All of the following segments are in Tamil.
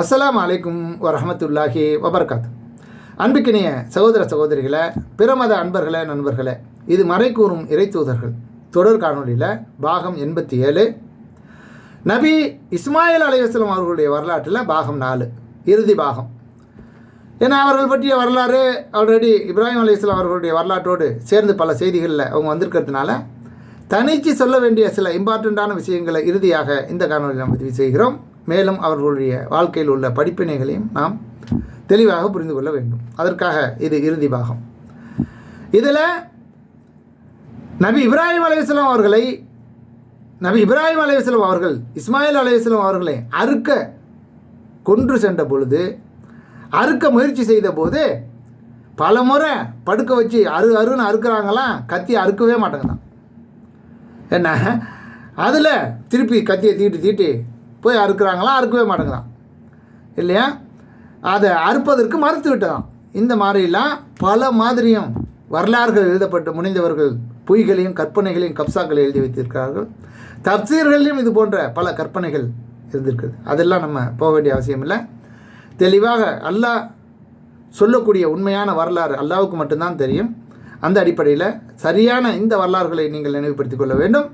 அஸ்லாம் அலைக்கும் வரமத்துல்லாஹி வபர்காத் அன்புக்கினிய சகோதர சகோதரிகளை பிரமத அன்பர்களே நண்பர்களே இது மறைக்கூறும் இறைத்தூதர்கள் தொடர் காணொளியில் பாகம் எண்பத்தி ஏழு நபி இஸ்மாயில் அலைவாஸ்லாம் அவர்களுடைய வரலாற்றில் பாகம் நாலு இறுதி பாகம். ஏன்னா அவர்கள் பற்றிய வரலாறு ஆல்ரெடி இப்ராஹிம் அலையாஸ்லாம் அவர்களுடைய வரலாற்றோடு சேர்ந்து பல செய்திகளில் அவங்க வந்திருக்கிறதுனால தனிச்சு சொல்ல வேண்டிய சில இம்பார்ட்டண்ட்டான விஷயங்களை இறுதியாக இந்த காணொலியில் நம்ம பதிவு செய்கிறோம். மேலும் அவர்களுடைய வாழ்க்கையில் உள்ள படிப்பினைகளையும் நாம் தெளிவாக புரிந்து கொள்ள வேண்டும். அதற்காக இது இறுதி பாகம். இதில் நபி இப்ராஹிம் அலையாஸ்லாம் அவர்களை நபி இப்ராஹிம் அலையாஸ்லாம் அவர்கள் இஸ்மாயில் அலையாஸ்லாம் அவர்களை அறுக்க கொன்று சென்ற பொழுது அறுக்க முயற்சி செய்த போது பல முறை படுக்க வச்சு அரு அருன்னு அறுக்கிறாங்களாம் கத்தி அறுக்கவே மாட்டேங்குதான் என்ன? அதில் திருப்பி கத்தியை தீட்டி தீட்டி போய் அறுக்கிறாங்களா? அறுக்கவே மாட்டேங்கிறான். இல்லையா? அதை அறுப்பதற்கு மறுத்து விட்டான். இந்த மாதிரிலாம் பல மாதிரியும் வரலாறுகள் எழுதப்பட்டு முனைந்தவர்கள் பொய்களையும் கற்பனைகளையும் கப்சாக்களை எழுதி வைத்திருக்கிறார்கள். தப்சீர்களையும் இது போன்ற பல கற்பனைகள் இருந்திருக்குது. அதெல்லாம் நம்ம போக வேண்டிய அவசியம் இல்லை. தெளிவாக அல்லாஹ் சொல்லக்கூடிய உண்மையான வரலாறு அல்லாவுக்கு மட்டும்தான் தெரியும். அந்த அடிப்படையில் சரியான இந்த வரலாறுகளை நீங்கள் நினைவுபடுத்திக் கொள்ள வேண்டும்.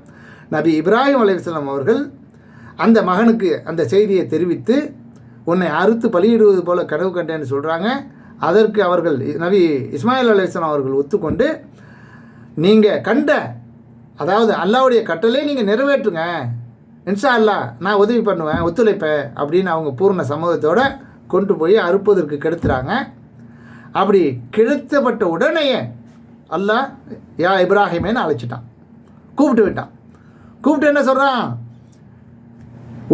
நபி இப்ராஹிம் அலைவாஸ்லாம் அவர்கள் அந்த மகனுக்கு அந்த செய்தியை தெரிவித்து உன்னை அறுத்து பலியிடுவது போல கனவு கண்டேன்னு சொல்கிறாங்க அதற்கு அவர்கள் நபி இஸ்மாயில் அலிஸ்லாம் அவர்கள் ஒத்துக்கொண்டு நீங்கள் கண்ட அதாவது அல்லாவுடைய கட்டளை நீங்கள் நிறைவேற்றுங்க. இன்ஷா அல்லா நான் உதவி பண்ணுவேன் ஒத்துழைப்பேன் அப்படின்னு அவங்க பூர்ண சமூகத்தோடு கொண்டு போய் அறுப்பதற்கு கெடுத்துறாங்க. அப்படி கெடுத்தப்பட்ட உடனேயே அல்லாஹ் யா இப்ராஹிமேன்னு அழைச்சிட்டான். கூப்பிட்டு விட்டான். கூப்பிட்டு என்ன சொல்கிறான்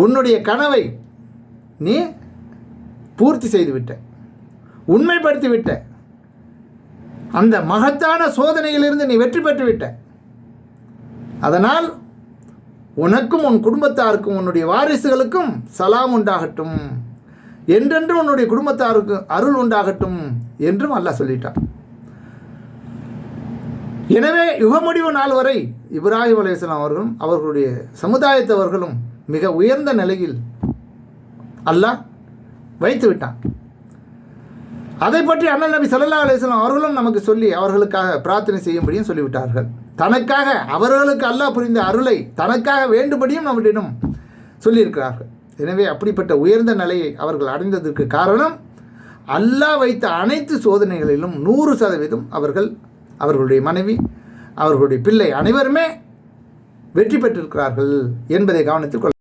உன்னுடைய கனவை நீ பூர்த்தி செய்து விட்ட உண்மைப்படுத்தி விட்ட அந்த மகத்தான சோதனையிலிருந்து நீ வெற்றி பெற்று விட்ட அதனால் உனக்கும் உன் குடும்பத்தாருக்கும் உன்னுடைய வாரிசுகளுக்கும் சலாம் உண்டாகட்டும். என்றென்றும் உன்னுடைய குடும்பத்தாருக்கு அருள் உண்டாகட்டும் என்றும் அல்லாஹ் சொல்லிட்டான். எனவே யுகமுடிவு நாள் வரை இப்ராஹிம் அலையாம் அவர்களும் அவர்களுடைய சமுதாயத்தவர்களும் மிக உயர்ந்த நிலையில் அல்லாஹ் வைத்து விட்டான். அதை பற்றி அண்ணன் நபி சல்லா அலிஸ்லாம் அவர்களும் நமக்கு சொல்லி அவர்களுக்காக பிரார்த்தனை செய்யும்படியும் சொல்லிவிட்டார்கள். தனக்காக அவர்களுக்கு அல்லாஹ் புரிந்த அருளை தனக்காக வேண்டும்படியும் நம்மிடம் சொல்லியிருக்கிறார்கள். எனவே அப்படிப்பட்ட உயர்ந்த நிலையை அவர்கள் அடைந்ததற்கு காரணம் அல்லாஹ் வைத்த அனைத்து சோதனைகளிலும் நூறு சதவீதம் அவர்கள் அவர்களுடைய மனைவி அவர்களுடைய பிள்ளை அனைவருமே வெற்றி பெற்றிருக்கிறார்கள் என்பதை கவனத்தில் கொள்ள